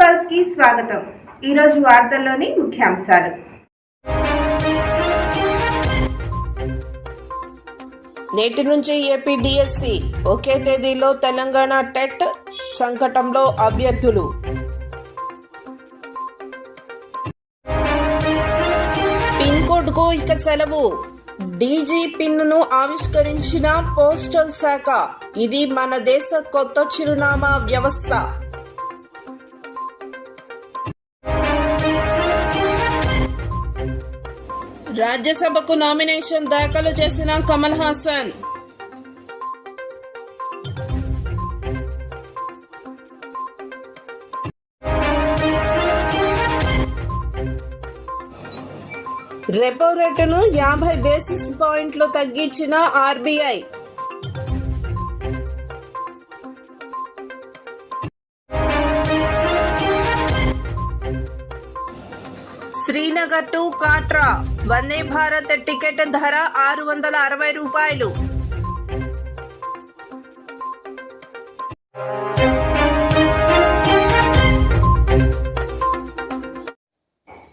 పల్స్కి స్వాగతం. ఈరోజు వార్తల్లోని ముఖ్యాంశాలు. నేటి నుంచి ఏపీ డిఎస్సి ఒకే తేదీలో తెలంగాణ టెట్ సంకటంలో అభ్యర్థులు. పిన్ కోడ్కు ఇక సెలవు. డీజీ పిన్ను ఆవిష్కరించిన పోస్టల్ శాఖ. ఇది మన దేశ కొత్త చిరునామా వ్యవస్థ. రాజ్యసభకు నామినేషన్ దాఖలు చేసిన కమల్ హాసన్. రెపో రేటును యాభై బేసిస్ పాయింట్లు తగ్గించిన RBI. Srinagar to Katra. Vande Bharat ticket ధర ఆరు వందల అరవై రూపాయలు.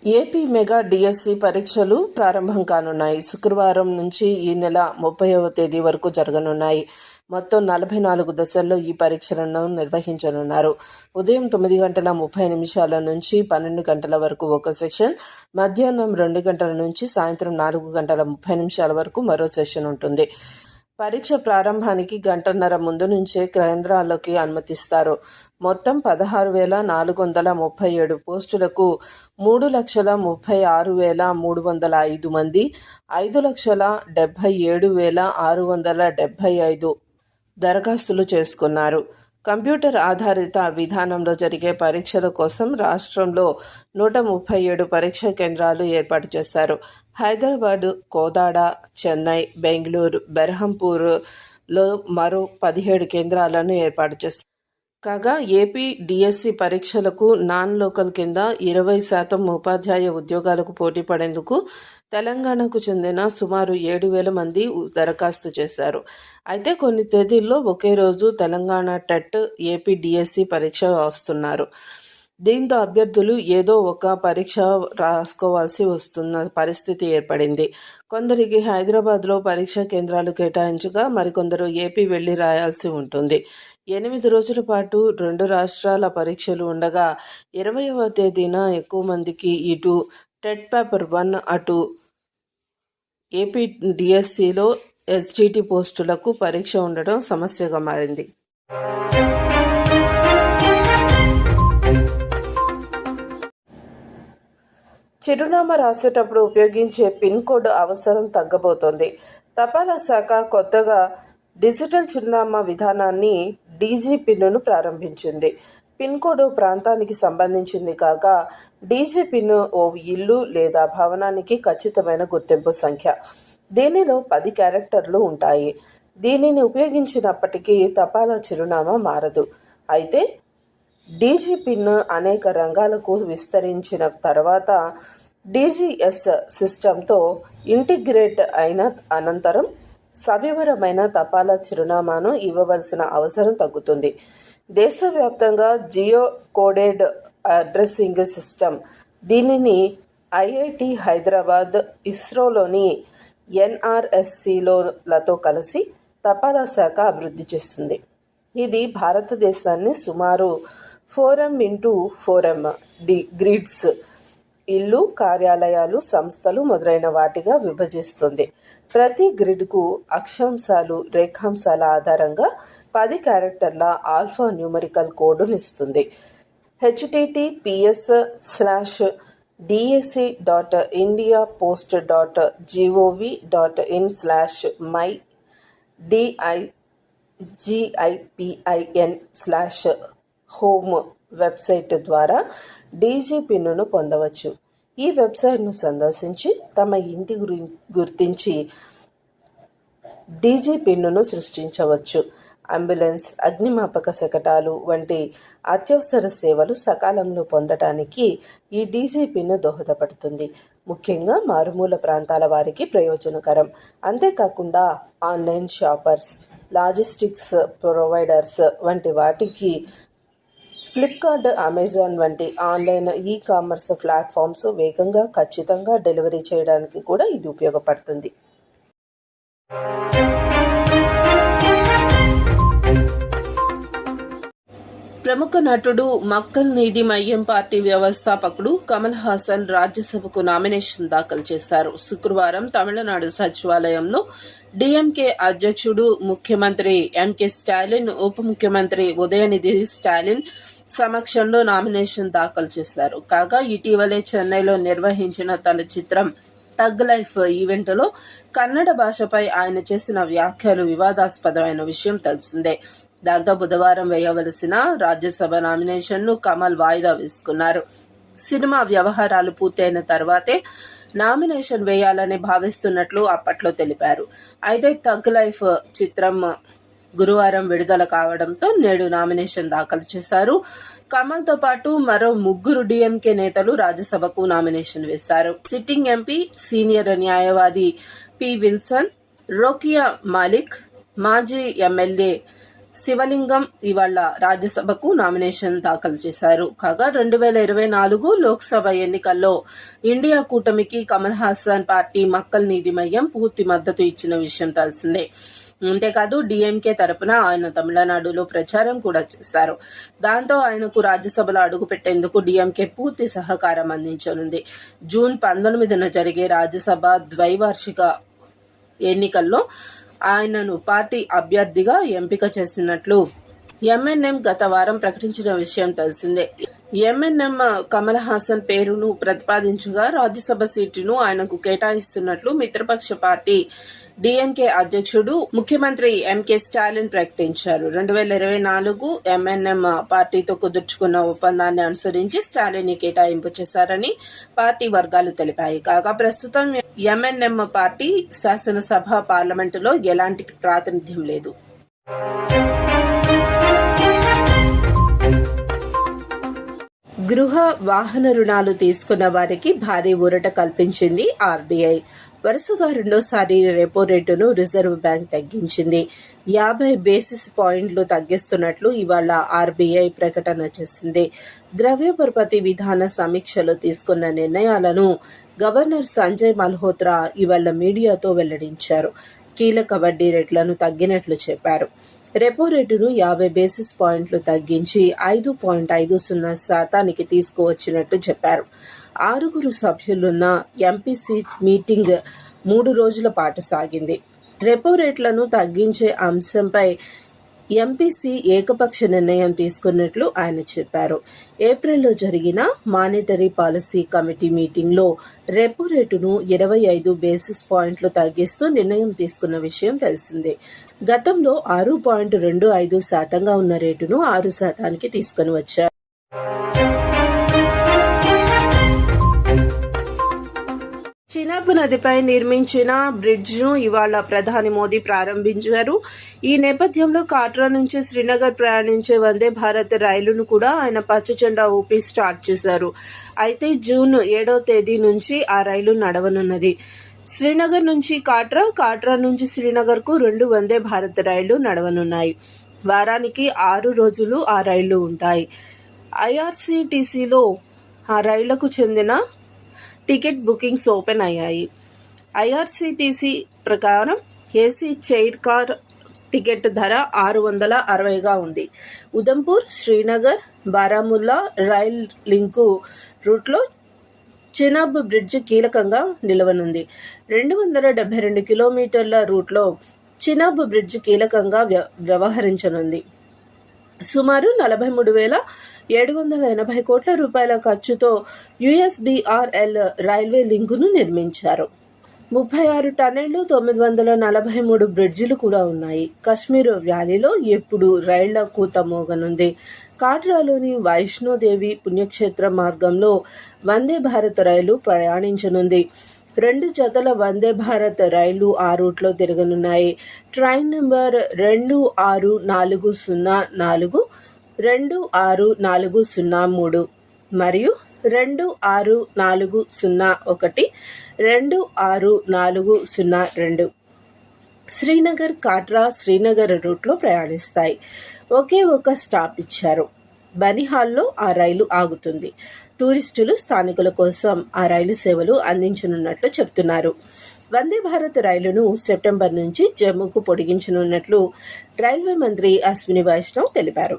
ఏపీ మెగా డిఎస్సి పరీక్షలు ప్రారంభం కానున్నాయి. శుక్రవారం నుంచి ఈ నెల ముప్పైవ తేదీ వరకు జరగనున్నాయి. మొత్తం నలభై నాలుగు దశల్లో ఈ పరీక్షలను నిర్వహించనున్నారు. ఉదయం తొమ్మిది గంటల ముప్పై నిమిషాల నుంచి పన్నెండు గంటల వరకు ఒక సెషన్ మధ్యాహ్నం రెండు గంటల నుంచి సాయంత్రం నాలుగు గంటల ముప్పై నిమిషాల వరకు మరో సెషన్ ఉంటుంది. పరీక్ష ప్రారంభానికి గంటన్నర ముందు నుంచే కేంద్రాల్లోకి అనుమతిస్తారు. మొత్తం పదహారు వేల నాలుగు వందల ముప్పై ఏడు పోస్టులకు మూడు లక్షల ముప్పై ఆరు వేల మూడు వందల ఐదు మంది ఐదు లక్షల డెబ్భై ఏడు వేల ఆరు వందల డెబ్భై ఐదు దరఖాస్తులు చేసుకున్నారు. కంప్యూటర్ ఆధారిత విధానంలో జరిగే పరీక్షల కోసం రాష్ట్రంలో నూట ముప్పై ఏడు పరీక్షా కేంద్రాలు ఏర్పాటు చేశారు. హైదరాబాద్ కోదాడ చెన్నై బెంగళూరు బెర్హంపూర్లో మరో పదిహేడు కేంద్రాలను ఏర్పాటు చేశారు. కాగా ఏపీ డిఎస్సి పరీక్షలకు నాన్ లోకల్ కింద ఇరవై శాతం ఉపాధ్యాయ ఉద్యోగాలకు పోటీ పడేందుకు తెలంగాణకు చెందిన సుమారు ఏడు వేల మంది దరఖాస్తు చేశారు. అయితే కొన్ని తేదీల్లో ఒకే రోజు తెలంగాణ టెట్ ఏపీ డిఎస్సి పరీక్ష వస్తున్నారు. దీంతో అభ్యర్థులు ఏదో ఒక పరీక్ష రాసుకోవాల్సి వస్తున్న పరిస్థితి ఏర్పడింది. కొందరికి హైదరాబాద్లో పరీక్షా కేంద్రాలు కేటాయించగా మరికొందరు ఏపీ వెళ్ళి రాయాల్సి ఉంటుంది. ఎనిమిది రోజుల పాటు రెండు రాష్ట్రాల పరీక్షలు ఉండగా ఇరవైవ తేదీన ఎక్కువ మందికి ఇటు టెట్ పేపర్ వన్ అటు ఏపీ డిఎస్సిలో ఎస్జిటి పోస్టులకు పరీక్ష ఉండడం సమస్యగా మారింది. చిరునామా రాసేటప్పుడు ఉపయోగించే పిన్ కోడ్ అవసరం తగ్గబోతోంది. తపాలా శాఖ కొత్తగా డిజిటల్ చిరునామా విధానాన్ని డీజీ పిన్ను ప్రారంభించింది. పిన్ కోడ్ ప్రాంతానికి సంబంధించింది కాక డీజీ పిన్ ఓ ఇల్లు లేదా భవనానికి ఖచ్చితమైన గుర్తింపు సంఖ్య. దీనిలో పది క్యారెక్టర్లు ఉంటాయి. దీనిని ఉపయోగించినప్పటికీ తపాలా చిరునామా మారదు. అయితే డీజీ పిన్ అనేక రంగాలకు విస్తరించిన తర్వాత డీజీఎస్ సిస్టంతో ఇంటిగ్రేట్ అయిన అనంతరం సవివరమైన తపాలా చిరునామాను ఇవ్వవలసిన అవసరం తగ్గుతుంది. దేశవ్యాప్తంగా జియో కోడెడ్ అడ్రస్సింగ్ సిస్టమ్ దీనిని ఐఐటి హైదరాబాద్ ఇస్రోలోని ఎన్ఆర్ఎస్సిలోలతో కలిసి తపాలా శాఖ అభివృద్ధి చేస్తుంది. ఇది భారతదేశాన్ని సుమారు four m into four m the grids ఇల్లు కార్యాలయాలు సంస్థలు మొదలైన వాటిగా విభజిస్తుంది. ప్రతి గ్రిడ్కు అక్షాంశాలు రేఖాంశాల ఆధారంగా పది క్యారెక్టర్ల ఆల్ఫా న్యూమరికల్ కోడ్ను ఇస్తుంది. HTTPS slash DSC dot India post dot GOV dot in slash my DI GIPIN slash home website ద్వారా డీజీ పిన్నును పొందవచ్చు. ఈ వెబ్సైట్ను సందర్శించి తమ ఇంటి గురి గుర్తించి డీజీ పిన్నును సృష్టించవచ్చు. అంబులెన్స్ అగ్నిమాపక శకటాలు వంటి అత్యవసర సేవలు సకాలంలో పొందటానికి ఈ డీజీ పిన్ను దోహదపడుతుంది. ముఖ్యంగా మారుమూల ప్రాంతాల వారికి ప్రయోజనకరం. అంతేకాకుండా ఆన్లైన్ షాపర్స్ లాజిస్టిక్స్ ప్రొవైడర్స్ వంటి వాటికి ఫ్లిప్కార్ట్ అమెజాన్ వంటి ఆన్లైన్ ఈ కామర్స్ ప్లాట్ఫామ్స్ వేగంగా ఖచ్చితంగా డెలివరీ చేయడానికి కూడా ఇది ఉపయోగపడుతుంది. ప్రముఖ నటుడు మక్కల్ నీడి మయ్యం పార్టీ వ్యవస్థాపకుడు కమల్ హాసన్ రాజ్యసభకు నామినేషన్ దాఖలు చేశారు. శుక్రవారం తమిళనాడు సచివాలయంలో డిఎంకే అధ్యక్షుడు ముఖ్యమంత్రి ఎంకే స్టాలిన్ ఉప ముఖ్యమంత్రి ఉదయనిధి స్టాలిన్ సమక్షంలో నామినేషన్ దాఖలు చేశారు. కాగా ఇటీవలే చెన్నైలో నిర్వహించిన తన చిత్రం తగ్ లైఫ్ ఈవెంట్లో కన్నడ భాషపై ఆయన చేసిన వ్యాఖ్యలు వివాదాస్పదమైన విషయం తెలిసిందే. దాంతో బుధవారం వేయవలసిన రాజ్యసభ నామినేషన్ను కమల్ వాయిదా వేసుకున్నారు. సినిమా వ్యవహారాలు పూర్తయిన తర్వాతే నామినేషన్ వేయాలని భావిస్తున్నట్లు అప్పట్లో తెలిపారు. అయితే తగ్ లైఫ్ చిత్రం గురువారం విడుదల కావడంతో నేడు నామినేషన్ దాఖలు చేశారు. కమల్తో పాటు మరో ముగ్గురు డిఎంకే నేతలు రాజ్యసభకు నామినేషన్ వేశారు. సిట్టింగ్ ఎంపీ సీనియర్ న్యాయవాది పి. విల్సన్ రోకియా మాలిక్ మాజీ ఎమ్మెల్యే శివలింగం ఇవాళ రాజ్యసభకు నామినేషన్ దాఖలు చేశారు. కాగా రెండు వేల ఇరవై నాలుగు లోక్సభ ఎన్నికల్లో ఇండియా కూటమికి కమల్ హాసన్ పార్టీ మక్కల్ నీతిమయ్యం పూర్తి మద్దతు ఇచ్చిన విషయం తెలిసిందే. అంతేకాదు డీఎంకే తరపున ఆయన తమిళనాడులో ప్రచారం కూడా చేశారు. దాంతో ఆయనకు రాజ్యసభలో అడుగుపెట్టేందుకు డీఎంకే పూర్తి సహకారం అందించనుంది. జూన్ పంతొమ్మిదిన జరిగే రాజ్యసభ ద్వైవార్షిక ఎన్నికల్లో ఆయనను పార్టీ అభ్యర్థిగా ఎంపిక చేసినట్లు ఎంఎన్ఎం గత వారం ప్రకటించిన విషయం తెలిసిందే. ఎంఎన్ఎం కమల్ హాసన్ పేరును ప్రతిపాదించగా రాజ్యసభ సీటును ఆయనకు కేటాయిస్తున్నట్లు మిత్రపక్ష పార్టీ డిఎంకే అధ్యక్షుడు ముఖ్యమంత్రి ఎంకే స్టాలిన్ ప్రకటించారు. రెండు వేల ఇరవై నాలుగు ఎంఎన్ఎం పార్టీతో కుదుర్చుకున్న ఒప్పందాన్ని అనుసరించి స్టాలిన్ని కేటాయింపు చేశారని పార్టీ వర్గాలు తెలిపాయి. కాగా ప్రస్తుతం ఎంఎన్ఎం పార్టీ శాసనసభ పార్లమెంటులో ఎలాంటి ప్రాతినిధ్యం లేదు. గృహ వాహన రుణాలు తీసుకున్న వారికి భారీ ఊరట కల్పించింది ఆర్బీఐ. వరుసగా రెండోసారి రెపో రేటును రిజర్వ్ బ్యాంక్ తగ్గించింది. యాభై బేసిస్ పాయింట్లు తగ్గిస్తున్నట్లు ఇవాళ ఆర్బీఐ ప్రకటన చేసింది. ద్రవ్యోపరపతి విధాన సమీక్షలో తీసుకున్న నిర్ణయాలను గవర్నర్ సంజయ్ మల్హోత్రా ఇవాళ మీడియాతో వెల్లడించారు. కీలక వడ్డీ రేట్లను తగ్గినట్లు చెప్పారు. రెపో రేటును యాభై బేసిస్ పాయింట్లు తగ్గించి ఐదు పాయింట్ ఐదు సున్నా శాతానికి తీసుకువచ్చినట్టు చెప్పారు. ఆరుగురు సభ్యులున్న ఎంపీసీ మీటింగ్ మూడు రోజుల పాటు సాగింది. రెపో రేట్లను తగ్గించే అంశంపై ఎంపీసీ ఏకపక్ష నిర్ణయం తీసుకున్నట్లు ఆయన చెప్పారు. ఏప్రిల్లో జరిగిన మానిటరీ పాలసీ కమిటీ మీటింగ్లో రెపో రేటును ఇరవై ఐదు బేసిస్ పాయింట్లు తగ్గిస్తూ నిర్ణయం తీసుకున్న విషయం తెలిసిందే. గతంలో ఆరు పాయింట్ రెండు ఐదు శాతంగా ఉన్న రేటును ఆరు శాతానికి తీసుకుని వచ్చారు. చినాబ్ నదిపై నిర్మించిన బ్రిడ్జ్ను ఇవాళ ప్రధాని మోదీ ప్రారంభించారు. ఈ నేపథ్యంలో కాట్రా నుంచి శ్రీనగర్ ప్రయాణించే వందే భారత్ రైలును కూడా ఆయన పచ్చజెండా ఊపి స్టార్ట్ చేశారు. అయితే జూన్ ఏడో తేదీ నుంచి ఆ రైలు నడవనున్నది. శ్రీనగర్ నుంచి కాట్రా కాట్రా నుంచి శ్రీనగర్కు రెండు వందే భారత్ రైళ్ళు నడవనున్నాయి. వారానికి ఆరు రోజులు ఆ రైళ్ళు ఉంటాయి. ఐఆర్సీటీసీలో ఆ రైళ్ళకు చెందిన టికెట్ బుకింగ్స్ ఓపెన్ అయ్యాయి. ఐఆర్సీటీసీ ప్రకారం ఏసీ చైర్ కార్ టికెట్ ధర ఆరు వందల అరవైగా ఉంది. ఉదంపూర్ శ్రీనగర్ బారాముల్లా రైల్ లింకు రూట్లో చినాబ్ బ్రిడ్జ్ కీలకంగా నిలవనుంది. రెండు వందల డెబ్బై రెండు కిలోమీటర్ల రూట్లో చినాబ్ బ్రిడ్జ్ కీలకంగా వ్యవహరించనుంది. సుమారు నలభై మూడు వేల ఏడు వందల ఎనభై కోట్ల రూపాయల ఖర్చుతో యుఎస్బిఆర్ఎల్ రైల్వే లింకును నిర్మించారు. ముప్పై ఆరు టన్నెళ్ళు తొమ్మిది వందల నలభై మూడు బ్రిడ్జిలు కూడా ఉన్నాయి. కశ్మీర్ వ్యాలీలో ఎప్పుడు రైళ్ళ కూత మోగనుంది. కాట్రాలోని వైష్ణోదేవి పుణ్యక్షేత్ర మార్గంలో వందే భారత్ రైలు ప్రయాణించనుంది. రెండు జతల వందే భారత్ రైళ్ళు ఆ రూట్లో తిరగనున్నాయి. ట్రైన్ నెంబర్ రెండు ఆరు నాలుగు సున్నా నాలుగు రెండు ఆరు నాలుగు సున్నా మూడు మరియు రెండు ఆరు నాలుగు సున్నా ఒకటి రెండు ఆరు నాలుగు సున్నా రెండు శ్రీనగర్ కాట్రా శ్రీనగర్ రూట్లో ప్రయాణిస్తాయి. ఒకే ఒక స్టాప్ ఇచ్చారు. బనిహాల్లో ఆ రైలు ఆగుతుంది. టూరిస్టులు స్థానికుల కోసం ఆ రైలు సేవలు అందించనున్నట్లు చెప్తున్నారు వందే భారత్ రైలును సెప్టెంబర్ నుంచి జమ్మూకు పొడిగించనున్నట్లు రైల్వే మంత్రి అశ్విని వైష్ణవ్ తెలిపారు.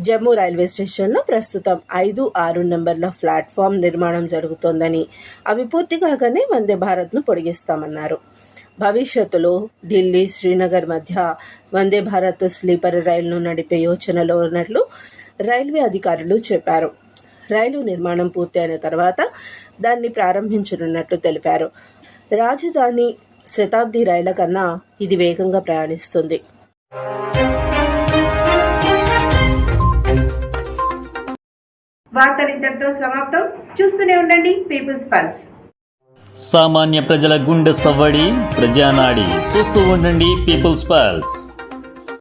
జమ్మూ రైల్వే స్టేషన్లో ప్రస్తుతం ఐదు ఆరు నెంబర్ల ప్లాట్ఫామ్ నిర్మాణం జరుగుతోందని అవి పూర్తి కాగానే వందే భారత్ను పొడిగిస్తామన్నారు. భవిష్యత్తులో ఢిల్లీ శ్రీనగర్ మధ్య వందే భారత్ స్లీపర్ రైలును నడిపే యోచనలో ఉన్నట్లు రైల్వే అధికారులు చెప్పారు. రైలు నిర్మాణం పూర్తయిన తర్వాత దాన్ని ప్రారంభించనున్నట్లు తెలిపారు. రాజధాని శతాబ్ది రైళ్ళ కన్నా ఇది వేగంగా ప్రయాణిస్తుంది. వార్తలు ఇంతటితో సమాప్తం. చూస్తూనే ఉండండి పీపుల్స్ పల్స్. సామాన్య ప్రజల గుండె సవ్వడి ప్రజానాడి. చూస్తూ ఉండండి పీపుల్స్ పల్స్.